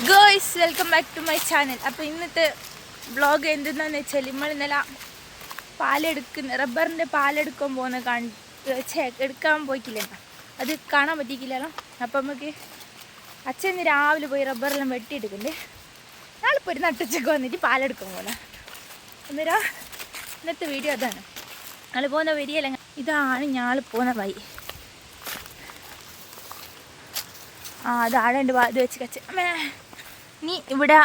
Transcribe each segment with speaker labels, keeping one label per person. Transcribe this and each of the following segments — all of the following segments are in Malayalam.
Speaker 1: Guys welcome back to my channel. അപ്പോൾ ഇന്നത്തെ വ്ളോഗ് എന്തെന്നാന്ന് വെച്ചാൽ നമ്മൾ ഇന്നലെ പാലെടുക്കുന്ന റബ്ബറിന്റെ പാലെടുക്കാൻ പോകുന്ന കാണിച്ചേ എടുക്കാൻ പോയിക്കില്ല അത് കാണാൻ പറ്റിക്കില്ലല്ലോ അപ്പം നമുക്ക് അച്ഛൻ ഇന്ന് രാവിലെ പോയി റബ്ബറെല്ലാം വെട്ടിയെടുക്കണ്ടേ നാളെ പോയി നട്ടുച്ചക്ക് വന്നിട്ട് പാലെടുക്കാൻ പോകണം അന്നേരം ഇന്നത്തെ വീഡിയോ അതാണ്. ഞങ്ങൾ പോകുന്ന വരിയല്ല ഇതാണ് ഞങ്ങൾ പോകുന്ന വൈ ആ അതാണ് എന്റെ ഇത് വെച്ച് കച്ച. അമ്മേ നീ ഇവിടെ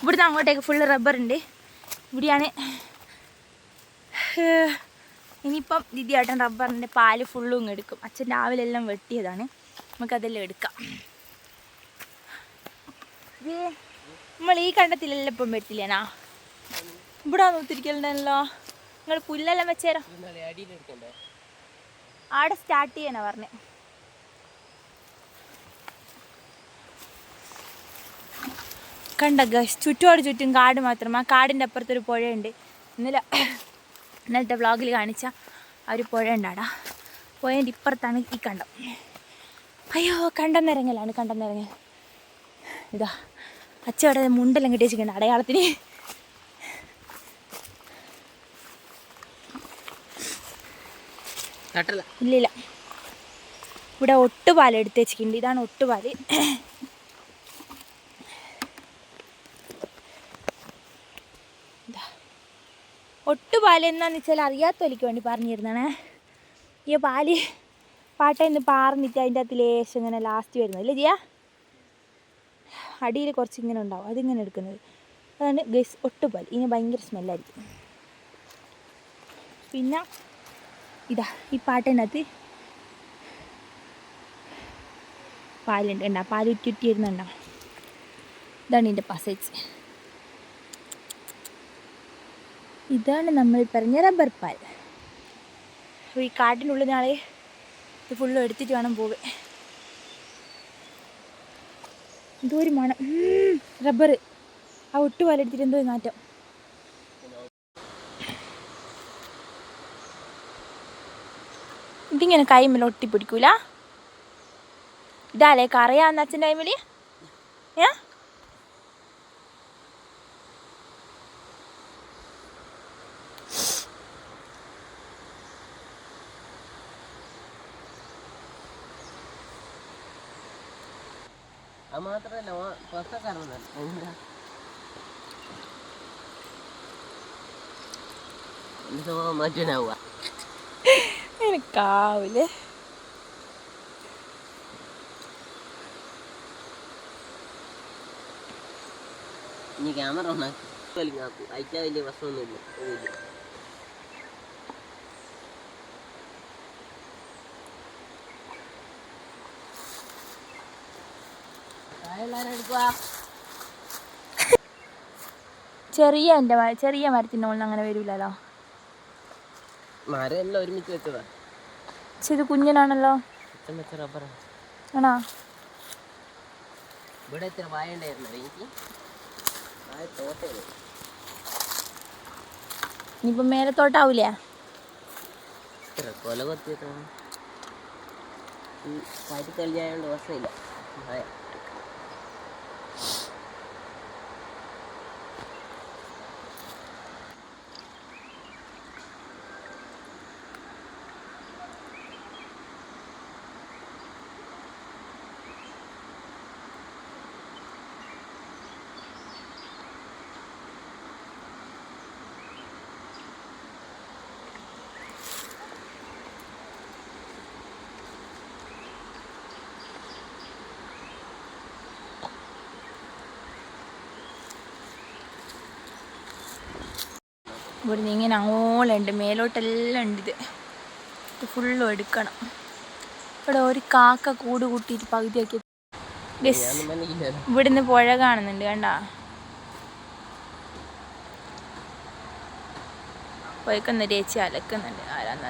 Speaker 1: ഇവിടുന്ന് അങ്ങോട്ടേക്ക് ഫുള്ള് റബ്ബർ ഉണ്ട്. ഇവിടെയാണ് ഇനിയിപ്പം ദിദിയാട്ടൻ റബ്ബറിന്റെ പാൽ ഫുള്ളും ഇങ്ങ് എടുക്കും. അച്ഛൻ രാവിലെ എല്ലാം വെട്ടിയതാണ്. നമുക്കതെല്ലാം എടുക്കാം. നമ്മൾ ഈ കണ്ടത്തിലെല്ലാം ഇപ്പം വെട്ടില്ലേനാ? ഇവിടെ നോത്തിരിക്കലോ നിങ്ങൾ പുല്ലെല്ലാം വെച്ചേരാ? ആടെ സ്റ്റാർട്ട് ചെയ്യാനാ പറഞ്ഞേ. കണ്ട ഗസ് ചുറ്റോട് ചുറ്റും കാട് മാത്രം. ആ കാടിന്റെ അപ്പുറത്തൊരു പുഴയുണ്ട്. ഇന്നലെ ഇന്നലത്തെ വ്ലോഗിൽ കാണിച്ച ആ ഒരു പുഴ ഉണ്ടാടാ. പുഴേന്റെ ഇപ്പുറത്താണ് ഈ കണ്ടം. അയ്യോ കണ്ടം നിരങ്ങലാണ് കണ്ടം നിരങ്ങൽ ഇതാ അച്ഛ അവിടെ മുണ്ടെല്ലാം കെട്ടി വെച്ചിട്ടുണ്ട് അടയാളത്തിന്. ഇല്ലില്ല ഇവിടെ ഒട്ടുപാൽ എടുത്ത് വെച്ചിട്ടുണ്ട്. ഇതാണ് ഒട്ടുപാൽ ഒട്ടുപാൽ എന്നാന്ന് വെച്ചാൽ അറിയാത്തവലിക്ക് വേണ്ടി പറഞ്ഞിരുന്നാണ്. ഈ പാൽ പാട്ടയിൽ പാർന്നിട്ട് അതിന്റെ അകത്ത് ലേശം ഇങ്ങനെ ലാസ്റ്റ് വരുന്നത്. അല്ലേ ജിയാ? അടിയിൽ കുറച്ച് ഇങ്ങനെ ഉണ്ടാവും. അതിങ്ങനെ എടുക്കുന്നത്. അതാണ് ഗസ് ഒട്ടുപാൽ ഇനി ഭയങ്കര സ്മെല്ലായിരിക്കും പിന്നെ ഇതാ ഈ പാട്ടിനകത്ത് പാലുണ്ട് ഉണ്ടാ പാൽ വരുന്നുണ്ടാ? ഇതാണ് ഇതിന്റെ പസേജ് ഇതാണ് നമ്മൾ പറഞ്ഞ റബ്ബർ പാൽ. ഈ കാട്ടിനുള്ളിൽ നാളെ ഇത് ഫുള്ളും എടുത്തിട്ട് വേണം പോവേ എന്തോ ഒരു മണം റബ്ബർ ആ ഒട്ടുപാൽ എടുത്തിട്ട് എന്തോ നാറ്റം. ഇതിങ്ങനെ കൈമേൽ ഒട്ടിപ്പിടിക്കൂല? ഇതാലേ കറിയാന്ന് അച്ഛന്റെ കൈമിൽ ഏ?
Speaker 2: അത് മാത്രല്ല പുറത്തേക്കാരുന്നല്ല എന്റെ സ്വഭാവം മാറ്റാനാവുക
Speaker 1: എനിക്കാവൂലേ
Speaker 2: ഇനി ക്യാമറ ഒന്നാക്കി അയച്ചാൽ വലിയ പ്രശ്നമൊന്നുമില്ല.
Speaker 1: ചെറിയ എന്റെ ചെറിയ മരത്തിന്റെ മുകളിൽ അങ്ങനെ വരില്ലല്ലോ
Speaker 2: മരം എല്ലാം ഒരുമിച്ച് വെച്ചതാ.
Speaker 1: പക്ഷെ ഇത് കുഞ്ഞനാണല്ലോ. ആണോ?
Speaker 2: ഇവിടെ എത്ര വായ ഉണ്ടായിരുന്നു എനിക്ക്? വായ തോട്ടയാണ്
Speaker 1: ഇനിയിപ്പം മേലത്തോട്ടാവൂലേ?
Speaker 2: കൊല ഈ കാറ്റ് പ്രശ്നമില്ല
Speaker 1: ഇവിടുന്ന് ഇങ്ങനെ അങ്ങോളുണ്ട് മേലോട്ടെല്ലാം ഉണ്ട് ഇത്. ഇത് ഫുള്ളും എടുക്കണം. ഇവിടെ ഒരു കാക്ക കൂട് കൂട്ടിയിട്ട് പകുതിയാക്കി. ഇവിടുന്ന് പുഴ കാണുന്നുണ്ട് കണ്ട? പോയിക്കൊന്ന് ചേച്ചി അലക്കുന്നുണ്ട്. ആരാന്ന്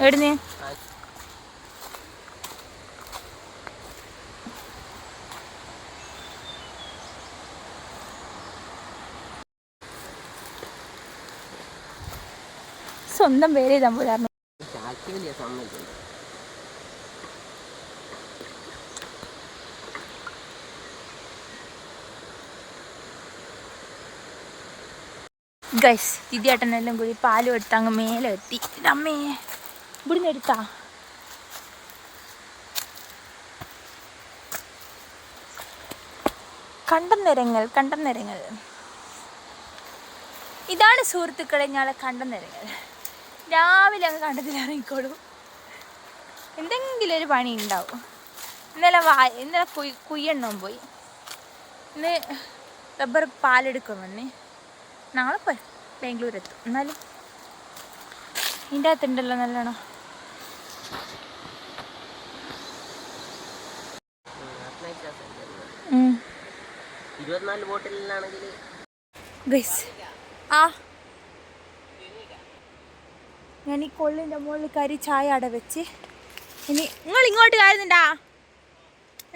Speaker 1: എവിടുന്ന്? സ്വന്തം പേര്
Speaker 2: ഇതാ പോലെ
Speaker 1: ഗൈസ് ദിദിയേട്ടനെല്ലാം കൂടി പാലും എടുത്ത് അങ്ങ് മേലെ എത്തി അമ്മേ ഇവിടുന്ന് എടുത്താ കണ്ടം നിരങ്ങൾ കണ്ടം നിരങ്ങൾ ഇതാണ് സുഹൃത്തുക്കളെ ഞങ്ങളെ കണ്ടം നിരങ്ങൾ രാവിലെ അങ്ങ് കണ്ടത്തിൽ ഇറങ്ങിക്കോളൂ എന്തെങ്കിലും ഒരു പണി ഉണ്ടാവും. ഇന്നലെ വാ ഇന്നലെ കുയ്യെണ്ണം പോയി. ഇന്ന് റബ്ബർ പാലെടുക്കാൻ വന്നേ. നാളെ പോയി. ബാംഗ്ലൂർ എത്തും എന്നാലും ഇതിന്റെ അകത്തുണ്ടല്ലോ നല്ലോണം.
Speaker 2: ഇരുപത്തിനാല് ബോട്ടിലാണെങ്കിൽ
Speaker 1: ഗൈസ് ആ. ഞാൻ ഈ കൊള്ളിന്റെ മുകളിൽ കരി ചായ അട വെച്ച്. ഇനി നിങ്ങൾ ഇങ്ങോട്ട് കയറുന്നുണ്ടാ?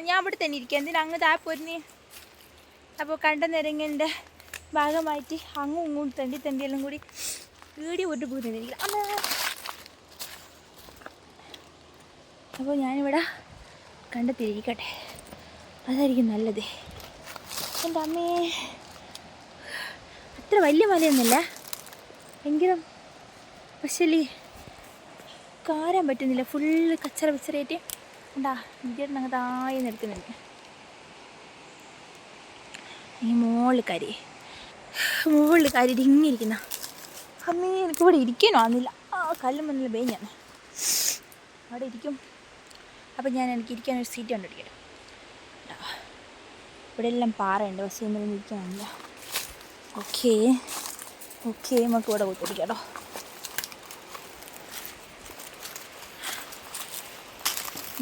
Speaker 1: ഞാൻ ഇവിടെ തന്നെ ഇരിക്കാം. എന്തിനാ അങ്ങ് താഴെ പോരുന്നേ അപ്പോൾ കണ്ട നിരങ്ങന്റെ ഭാഗമായിട്ട് അങ്ങും ഇങ്ങും തണ്ടി തണ്ടിയെല്ലാം കൂടി വീടി ഒരു പോകുന്നില്ല അപ്പോൾ ഞാനിവിടെ കണ്ടെത്തിയിരിക്കട്ടെ. അതായിരിക്കും നല്ലത്. എന്റെ അമ്മേ. അത്ര വലിയ മലയൊന്നുമില്ല. എങ്കിലും പക്ഷേ കാരാൻ പറ്റുന്നില്ല. ഫുള്ള് കച്ചറ പിച്ചറയായിട്ട് ഉണ്ടാ വിദ്യാർത്ഥി അങ്ങ് താഴെ നിർത്തുന്നുണ്ട്. ഈ മോളിൽ കരി മുകളിൽ കരി ഇങ്ങിരിക്കുന്ന അമ്മേ എനിക്കിവിടെ ഇരിക്കാനോ ആന്നില്ല ആ കല്ലും മുന്നിൽ ബേ ഞാൻ. അവിടെ ഇരിക്കും. അപ്പം ഞാൻ എനിക്ക് ഇരിക്കാൻ ഒരു സീറ്റ് കണ്ടുപിടിക്കട്ടെ. ഇവിടെ എല്ലാം പാറയുണ്ട്. പക്ഷേ ഇന്നലെ ഇരിക്കാനില്ല. ഓക്കേ. ഓക്കേ നമുക്ക് ഇവിടെ കുത്തിരിക്കാട്ടോ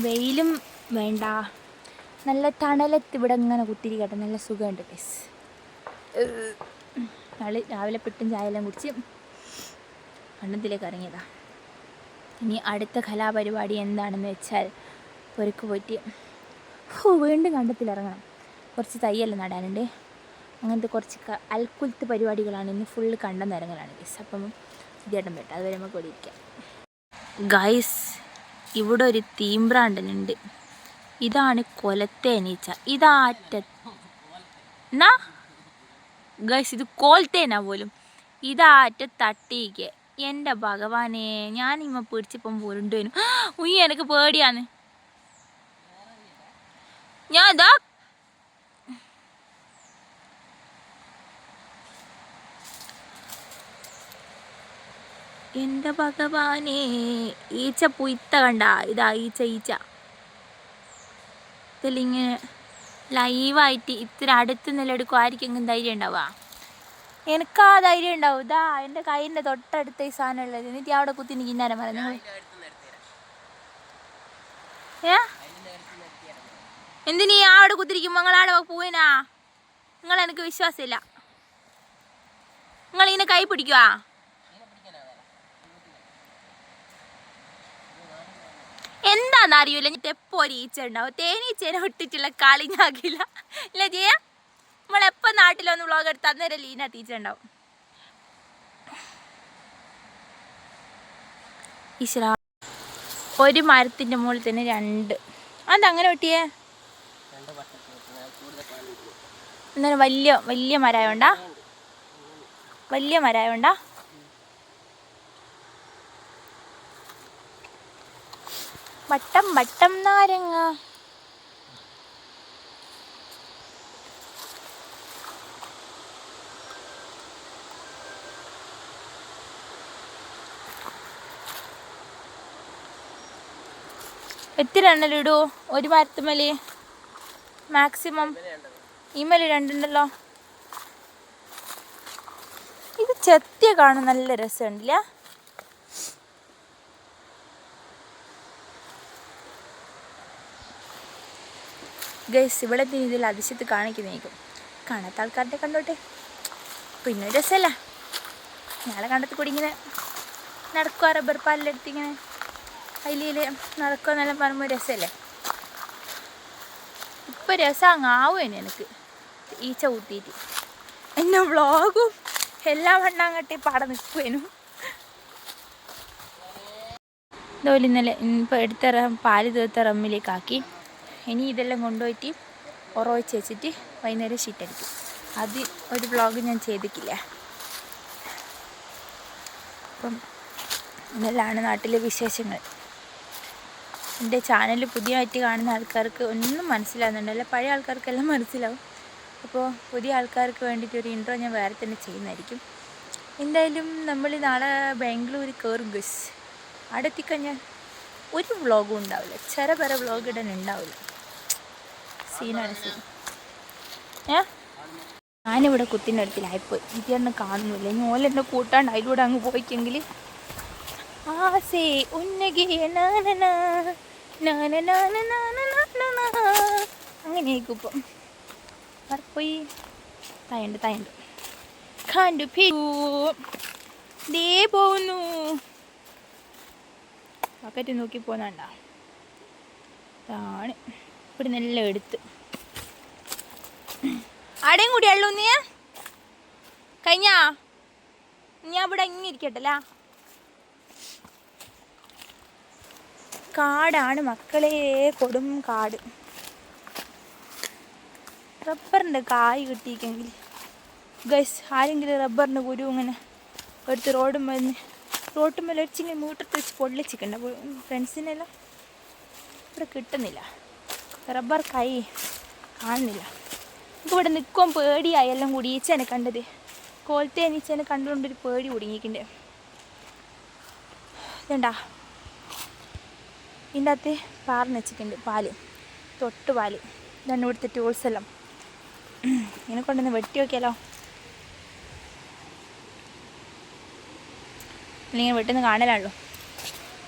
Speaker 1: വെയിലും വേണ്ട. നല്ല തണലത്ത് ഇവിടെ ഇങ്ങനെ കുത്തിരിക്കട്ടെ. നല്ല സുഖമുണ്ട് ഗൈസ് ഞങ്ങൾ രാവിലെ പെട്ടും ചായയെല്ലാം കുടിച്ച് അണ്ണത്തിലേക്ക് ഇറങ്ങിയതാ ഇനി അടുത്ത കലാപരിപാടി എന്താണെന്ന് വെച്ചാൽ പൊരുക്ക് പോയിട്ട് ഓ വീണ്ടും കണ്ടത്തിലിറങ്ങണം. കുറച്ച് തയ്യല്ല നടാനുണ്ട്. അങ്ങനത്തെ കുറച്ച് അൽക്കുലത്ത് പരിപാടികളാണ് ഇന്ന് ഫുള്ള് കണ്ടം നിരങ്ങലാണ് ഗൈസ് അപ്പം ഇതേട്ടം പറ്റും അതുവരെ നമുക്ക് ഇവിടെ ഇരിക്കാം. ഗൈസ് ഇവിടെ ഒരു തീമ്പ്രാണ്ടനുണ്ട് ഇതാണ് കൊലത്തെ കൊലത്തേനീച്ച ഇതാറ്റ എന്നാ ഗൈസ് ഇത് കോൽത്തേനാ പോലും. ഇതാറ്റ തട്ടിക്ക് എന്റെ ഭഗവാനെ ഞാൻ ഇമ്മ പിടിച്ചപ്പം പോരുണ്ടേനു ഉയ്യ എനിക്ക് പേടിയാന്ന് ഞാൻ ഇതാ. എന്റെ ഭഗവാനെ ഈച്ച പുയ്ത്ത കണ്ട. ഇതാ ഈച്ച ഈച്ച. ലൈവായിട്ട് ഇത്ര അടുത്ത് നിലെടുക്കും ആർക്കെങ്കിലും ധൈര്യം ഉണ്ടാവുക. എനിക്ക് ആ ധൈര്യം ഉണ്ടാവും. ഇതാ എന്റെ കൈയിന്റെ തൊട്ടടുത്ത ഈ സാധനം ഉള്ളത് എന്നിട്ട് അവിടെ കുത്തി എനിക്ക് ഇന്നേരം പറഞ്ഞു ഏ? എന്തിനീ അവിടെ കുത്തിരിക്കും ആടെ പോയിനാ നിങ്ങൾ എനിക്ക് വിശ്വാസമില്ല. നിങ്ങൾ ഇതിനെ കൈ പിടിക്കുവാ? എന്താന്ന് അറിയൂല. എന്നിട്ട് എപ്പോ ഒരു ഈച്ച ഉണ്ടാവും തേനീച്ചേനെ ഇട്ടിട്ടുള്ള കളി ഞാകില്ല ഇല്ല ജിയ നമ്മളെപ്പോ നാട്ടിലൊന്ന് വ്ളോഗ് എടുത്ത് അന്നേരം ലീന ടീച്ചർ ഉണ്ടാവും. ഒരു മരത്തിന്റെ മുകളിൽ തന്നെ രണ്ട്. അത് അങ്ങനെ വെട്ടിയേ? എന്നാലും വലിയ വലിയ മരമായോണ്ടാ വലിയ മരമായോണ്ടാ വട്ടം വട്ടം നാരങ്ങ. എത്ര എണ്ണലിടൂ ഒരു മരത്തുമലി മാക്സിമം ഈ മലി രണ്ടുണ്ടല്ലോ ഇത് ചെത്തിയ കാണാൻ നല്ല രസമുണ്ടല്ലേ? ഗൈസ് ഇവിടെ ഇതിൽ അതിശയത്ത് കാണിക്കുന്നേക്കും കാണാത്ത ആൾക്കാരുടെ കണ്ടോട്ടെ. പിന്നെ ഒരു രസമല്ല. ഞങ്ങളെ കണ്ടത്തിൽ കൂടി ഇങ്ങനെ നടക്കുക റബ്ബർ പാലിലെടുത്ത് ഇങ്ങനെ അതിൽ നടക്കുക എന്നെല്ലാം പറയുമ്പോൾ രസമല്ലേ? ഇപ്പം രസം അങ്ങ് ആവുമേനെ എനിക്ക്. ഈച്ച കൂട്ടിയിട്ട് എന്നെ വ്ളോഗും എല്ലാം വണ്ണാങ്കട്ടി പാടെ നിൽക്കുവേനു ഇതുപോലെ ഇന്നലെ ഇപ്പോൾ എടുത്ത പാൽ തീർത്ത റമ്മിലേക്കാക്കി. ഇനി ഇതെല്ലാം കൊണ്ടുപോയിട്ട് ഉറവച്ച് വെച്ചിട്ട് വൈകുന്നേരം ഷീറ്റടിക്കും. അത് ഒരു വ്ളോഗ് ഞാൻ ചെയ്തിട്ടില്ല. അപ്പം ഇതെല്ലാമാണ് നാട്ടിലെ വിശേഷങ്ങൾ. എന്റെ ചാനൽ പുതിയതായിട്ട് കാണുന്ന ആൾക്കാർക്ക് ഒന്നും മനസ്സിലാകുന്നുണ്ടല്ല പഴയ ആൾക്കാർക്കെല്ലാം മനസ്സിലാവും. അപ്പോൾ പുതിയ ആൾക്കാർക്ക് വേണ്ടിയിട്ട് ഒരു ഇൻട്രോ ഞാൻ വേറെ തന്നെ ചെയ്യുന്നതായിരിക്കും. എന്തായാലും നമ്മൾ നാളെ ബാംഗ്ലൂർ കയറും ഗസ് അവിടെ എത്തിക്കഴിഞ്ഞാൽ ഒരു വ്ളോഗും ഉണ്ടാവില്ല. ചെറ പെറ വ്ളോഗ് ഇടാൻ ഉണ്ടാവില്ല. സീൻ. ഏ? ഞാനിവിടെ കുത്തിന്റെ അടുത്തിലായിപ്പോയി ഇതൊന്നും കാണുന്നില്ല. ഇനി ഓലെന്നെ കൂട്ടാണ്ട് അതിലൂടെ അങ്ങ് പോയിക്കെങ്കിൽ ആസേ ഉന്നകേ. അങ്ങനെയായിരിക്കും ഇപ്പം. പോയി തായുണ്ട് തായുണ്ട്. കണ്ടു ദേ പോകുന്നു പക്കറ്റ് നോക്കി പോന്നണ്ട. അതാണ് ഇവിടെ നല്ല എടുത്ത്. അടയും കൂടി ഉള്ളൂ നീ? കഴിഞ്ഞാ? ഞാൻ ഇവിടെ ഇങ്ങനെ ഇരിക്കട്ടല്ല? കാടാണ് മക്കളെ കൊടും കാട്. റബ്ബറിന്റെ കായ് കിട്ടിയിക്കെങ്കിൽ ഗൈസ് ആരെങ്കിലും റബ്ബറിന്റെ കുരു ഇങ്ങനെ എടുത്ത് റോഡ് വന്ന് റോട്ടും മേലെ ഒരിച്ചിങ്ങനെ മൂട്ടത്ത് വെച്ച് പൊള്ളിച്ചിട്ടുണ്ട്. ഫ്രണ്ട്സിനെല്ലാം ഇവിടെ കിട്ടുന്നില്ല. റബ്ബർ കൈ കാണുന്നില്ല. എനിക്ക് ഇവിടെ നിൽക്കുമ്പോൾ പേടിയായി എല്ലാം കൂടി ഈച്ചേനെ കണ്ടത്. കോലത്തെ ഈച്ചേനെ കണ്ടുകൊണ്ടൊരു പേടി കുടുങ്ങിയിട്ടുണ്ട്. ഇതുണ്ടാ ഇതിന്റെ അകത്ത് പാറിന് വെച്ചിട്ടുണ്ട് പാൽ. തൊട്ട് പാൽ ഇതാണ് ഇവിടുത്തെ ടൂൾസ് എല്ലാം. ഇങ്ങനെ കൊണ്ടുവന്ന് വെട്ടി നോക്കിയാലോ? അല്ലെങ്കിൽ വെട്ടുന്ന കാണലാണല്ലോ.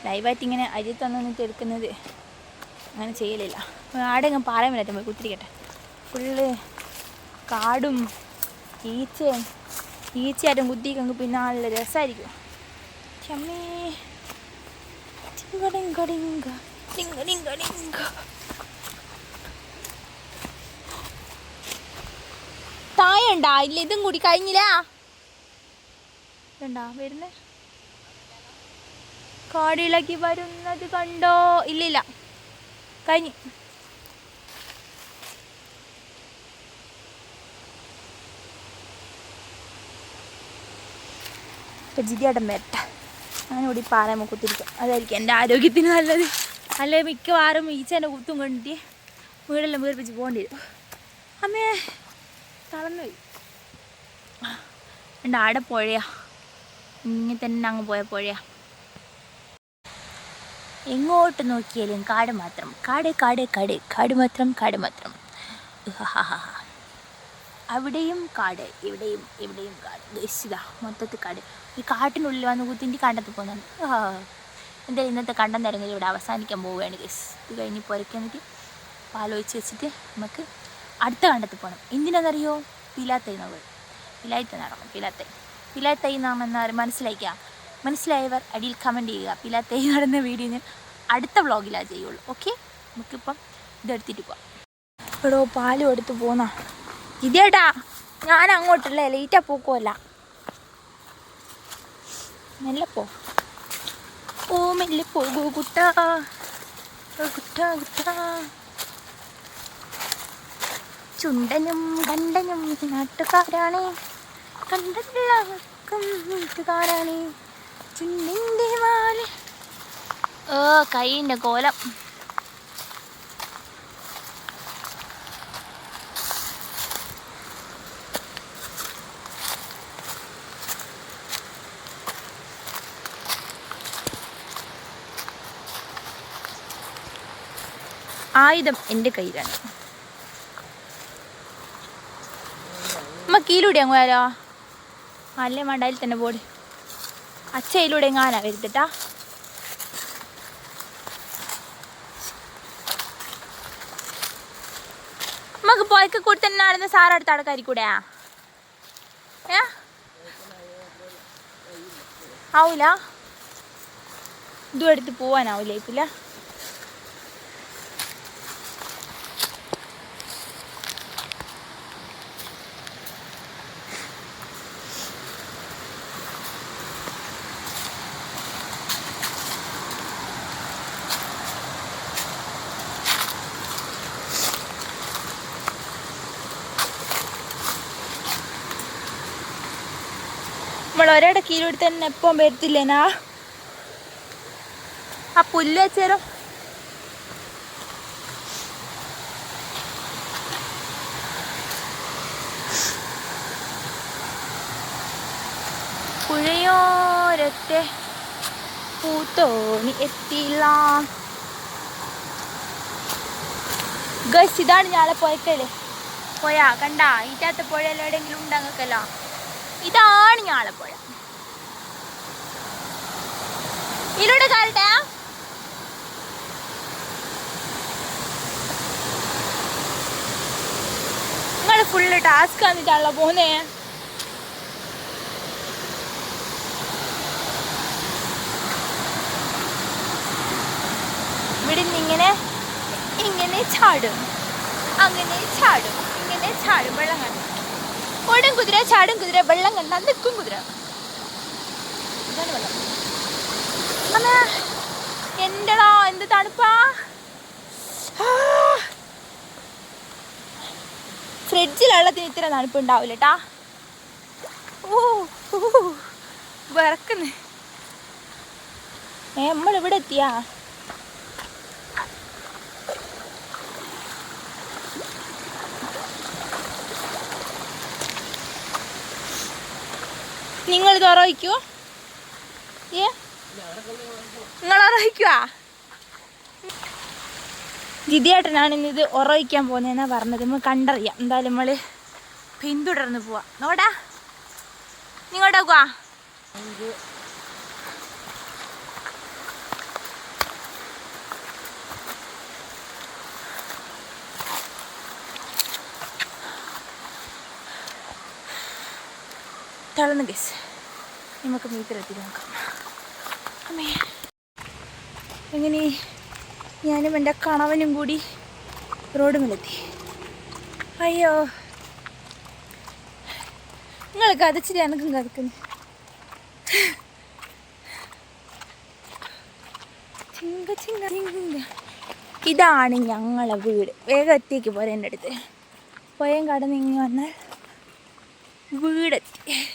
Speaker 1: ലൈവായിട്ട് ഇങ്ങനെ അരി തന്നിട്ട് എടുക്കുന്നത്. അങ്ങനെ ചെയ്യലില്ല. ആടെ പാറയും വരാത്ത പോയി കുത്തിരിക്കട്ടെ. ഫുള്ള് കാടും ഈച്ചയും ഈച്ചയായിട്ടും കുത്തിക്കെങ്കിൽ പിന്നെ നല്ല രസമായിരിക്കും ചമ്മേ ടിങ്കടിങ്കടിങ്ക, ഇല്ല ഇതും കൂടി കഴിഞ്ഞില്ല. വരുന്നേ. കാടിളക്കി വരുന്നത് കണ്ടോ? ഇല്ലില്ല. കഴിഞ്ഞു. ഇപ്പം ജിതിയാട്ടം വരട്ടെ. അങ്ങനെ കൂടി പാറയമ്മ കുത്തിരിക്കും അതായിരിക്കും എന്റെ ആരോഗ്യത്തിന് നല്ലത്. അല്ലെ മിക്കവാറും ഈച്ചേനെ കുത്തും കണ്ടിട്ട് വീടെല്ലാം വീർപ്പിച്ച് പോകേണ്ടി വരും. അമ്മേ തളർന്നുപോയി. എന്റെ ആടെ പുഴയാ. ഇങ്ങനെ തന്നെ അങ്ങ് പോയ പുഴയാ. എങ്ങോട്ട് നോക്കിയാലും കാട് മാത്രം. കാട് കാട് കാട്. കാട് മാത്രം കാട് മാത്രം. അവിടെയും കാട് ഇവിടെയും ഇവിടെയും കാട്. ദശിത മൊത്തത്തിൽ കാട്. ഈ കാട്ടിനുള്ളിൽ വന്ന് കുത്തിന്റെ കണ്ടത്ത് പോകുന്നുണ്ട് എന്തായാലും ഇന്നത്തെ കണ്ടം നിരങ്ങൽ ഇവിടെ അവസാനിക്കാൻ പോവുകയാണ് ഗസ് ഇത് കഴിഞ്ഞ് പുരയ്ക്കാൻ എന്നിട്ട് പാലോചിച്ച് വെച്ചിട്ട് നമുക്ക് അടുത്ത കണ്ടത്ത് പോകണം എന്തിനാണെന്നറിയോ പിലാത്തൈ നമ്മൾ പിലാത്തൈ നടണം പിലാത്തൈ. പിലാത്തൈ നാമെന്ന് മനസ്സിലാക്കുക മനസ്സിലായവർ അടിയിൽ കമന്റ് ചെയ്യുക. പിലാത്തൈ നടന്ന വീഡിയോ ഞാൻ അടുത്ത വ്ളോഗിലാണ് ചെയ്യുള്ളൂ. ഓക്കെ നമുക്കിപ്പം ഇതെടുത്തിട്ട് പോവാം. എടോ പാലും എടുത്ത് പോന്നാ. ഇതേട്ടാ ഞാൻ അങ്ങോട്ടല്ലേ ലേറ്റാ പോക്കുമല്ല മെല്ലെ പോ ഓ മെല്ലെ പോകൂ കുട്ട കുട്ട കുട്ട ചുണ്ടനും കണ്ടനും നാട്ടുകാരാണ്. കണ്ടെല്ലാവർക്കും വീട്ടുകാരാണ് ചുണ്ടിന്റെ വാൽ. ഓ കൈന്റെ കോലം. ആയുധം എന്റെ കയ്യിലാണ്. അമ്മ കീലൂടെ അങ്ങ് വരാ. അല്ലേ മണ്ടായിൽ തന്നെ പോട്. അച്ഛയിലൂടെ എങ്ങാനാ വരുത്തിട്ടാ? നമുക്ക് പോയക്ക് കൂടി തന്നെ നടന്ന് സാറടുത്ത് അടക്കാരിക്കൂടെ ഏ? ആവൂല. ഇതും എടുത്ത് പോവാനാവൂലേക്കില്ല നമ്മൾ ഒരേടെ കീഴിലൂടെ തന്നെ എപ്പം വരത്തില്ലേനാ ആ പുല്ല് വെച്ചേരോ. പുഴയോരത്തെ പൂത്തോണി എത്തില്ല ഗസ് ഇതാണ് ഞാളെ പോയക്കല്ലേ പോയാ കണ്ടാ ഈറ്റാത്ത പുഴയിൽ എവിടെയെങ്കിലും ഉണ്ടങ്ങക്കല്ലോ ഇതാണ് ഞാളെ പുഴ. ഇതിലൂടെ കാലട്ടെ നിങ്ങൾ ഫുള്ള് ടാസ്ക് വന്നിട്ടാണല്ലോ പോന്നേ. ഇവിടെ നിന്ന് ഇങ്ങനെ ഇങ്ങനെ ചാടും. അങ്ങനെ ചാടും ഇങ്ങനെ ചാടും വെള്ളം കണ്ട ഓടും കുതിര ചാടും കുതിര വെള്ളം കണ്ട നിൽക്കും കുതിര. എന്റടാ എന്ത് തണുപ്പാ? ഫ്രിഡ്ജിൽ വെള്ളത്തിന് ഇത്ര തണുപ്പ് ഉണ്ടാവില്ല കേട്ടാ ഓ വിറക്കുന്നേ. നമ്മളിവിടെ എത്തിയാ? നിങ്ങൾ ഇത് ഉറവിക്കുവോ ഏ? നിങ്ങൾ ഉറവിക്കുവാ ജിതിയേട്ടനാണ് ഇന്ന് ഇത് ഉറവിക്കാൻ പോകുന്നതെന്നാ പറഞ്ഞത്. നമ്മൾ കണ്ടറിയാം. എന്തായാലും നമ്മൾ പിന്തുടർന്ന് പോവാ. നോടാ. നിങ്ങോട്ടാക്കുവാ തളർന്ന് ഗസ്. നമുക്ക് മീറ്ററെത്തി നോക്കാം. അമ്മേ എങ്ങനെ? ഞാനും എന്റെ കണവനും കൂടി റോഡ് മേലെത്തി. അയ്യോ. നിങ്ങൾ കഥച്ചിട്ട് എനക്കും കഥക്കുന്നു. ചിങ്ക ചിങ്ക ചിങ്ക. ഇതാണ് ഞങ്ങളെ വീട്. വേഗം എത്തിക്ക് പോരെ എന്റെ അടുത്ത്. പോയം കടന്ന് ഇങ്ങ് വന്നാൽ വീടെത്തി.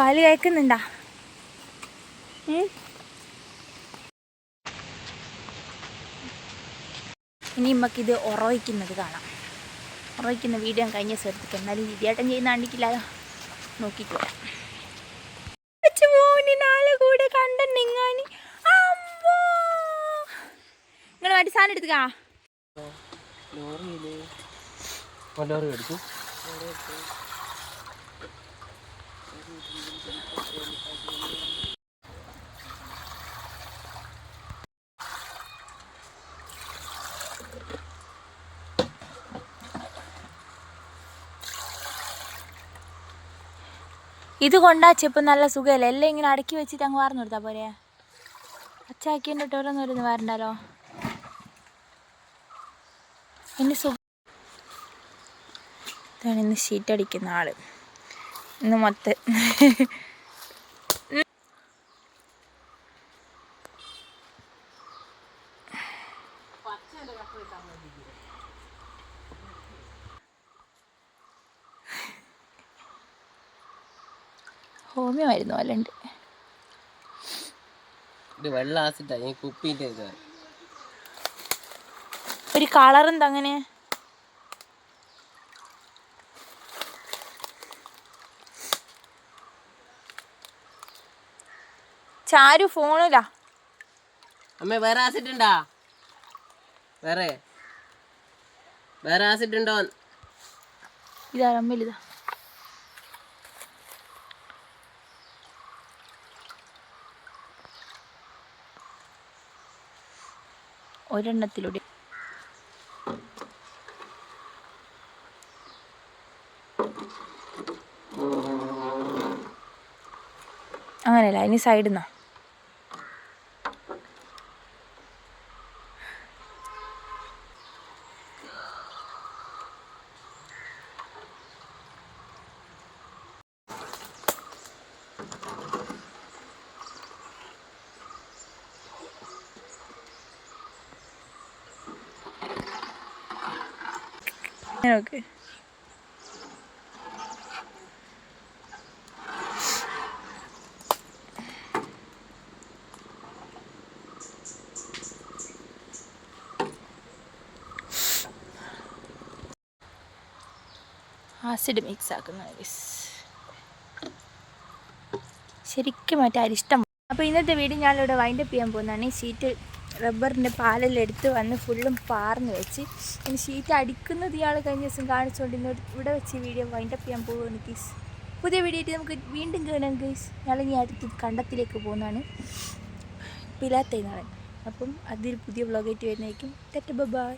Speaker 1: കാൽ കഴിക്കുന്നുണ്ടാ? ഇനി നമുക്കിത് ഉറവിക്കുന്നത് കാണാം. ഉറവിക്കുന്ന വീഡിയോ ഞാൻ കഴിഞ്ഞ സ്ഥലത്തേക്ക് എന്നാലും നിധിയേട്ടൻ ചെയ്യുന്ന കണ്ടിട്ടില്ലല്ലോ നോക്കിയിട്ട് കണ്ട നിങ്ങാനി
Speaker 2: ലോറി എടുത്തു
Speaker 1: ഇത് കൊണ്ടാച്ചപ്പോൾ നല്ല സുഖമല്ലേ? എല്ലാം ഇങ്ങനെ അടക്കി വെച്ചിട്ട് അങ്ങ് വാർന്നു കൊടുത്താൽ പോരെ? അച്ചാക്കിന്റെ ഇട്ടോരൊന്നും ഒരു വരണ്ടല്ലോ? ഇനി സുഖം. ഇതാണ് ഇന്ന് ഷീറ്റ് അടിക്കുന്ന ആൾ. ഇന്ന് മൊത്തം. ഹോമിയോ ആയിരുന്നു പോലെ ഉണ്ട്
Speaker 2: വെള്ളം ഈ കുപ്പിന്റെ
Speaker 1: ഒരു കളർ എന്താ അങ്ങനെ? ചാരു ഫോണിലാ.
Speaker 2: അമ്മ വേറെ ആസിഡ് ഉണ്ടാ വേറെ. വേറെ ആസിഡ് ഉണ്ടോ
Speaker 1: ഇതാ അമ്മ ഇതാ. ഒരെണ്ണത്തിലൂടെ. അങ്ങനെയല്ല ഇനി സൈഡിൽ നിന്നാ ഓക്കെ ആസിഡ് മിക്സ് ആക്കുന്ന guys. ശരിക്കും മറ്റേ അരിഷ്ടം അപ്പോൾ ഇന്നത്തെ വീഡിയോ ഞാനിവിടെ വൈൻഡപ്പ് ചെയ്യാൻ പോകുന്നതാണ് ഈ ഷീറ്റ് റബ്ബറിന്റെ പാലെല്ലാം എടുത്ത് വന്ന് ഫുള്ളും പാർന്ന് വെച്ച്. ഇനി ഷീറ്റ് അടിക്കുന്നത് ഇയാൾ കഴിഞ്ഞ ദിവസം കാണിച്ചുകൊണ്ട് ഇന്ന് ഇവിടെ വെച്ച് വീഡിയോ വൈൻഡപ്പ് ചെയ്യാൻ പോകുന്നു ഗീസ് പുതിയ വീഡിയോ ആയിട്ട് നമുക്ക് വീണ്ടും കാണാം ഗീസ് ഞങ്ങൾ ഇനി അടുത്ത് കണ്ടത്തിലേക്ക് പോകുന്നതാണ്. പിലാത്തേന്നാണ് അപ്പം അതിൽ പുതിയ വ്ളോഗായിട്ട് വരുന്നതായിരിക്കും. തെറ്റ ബൈ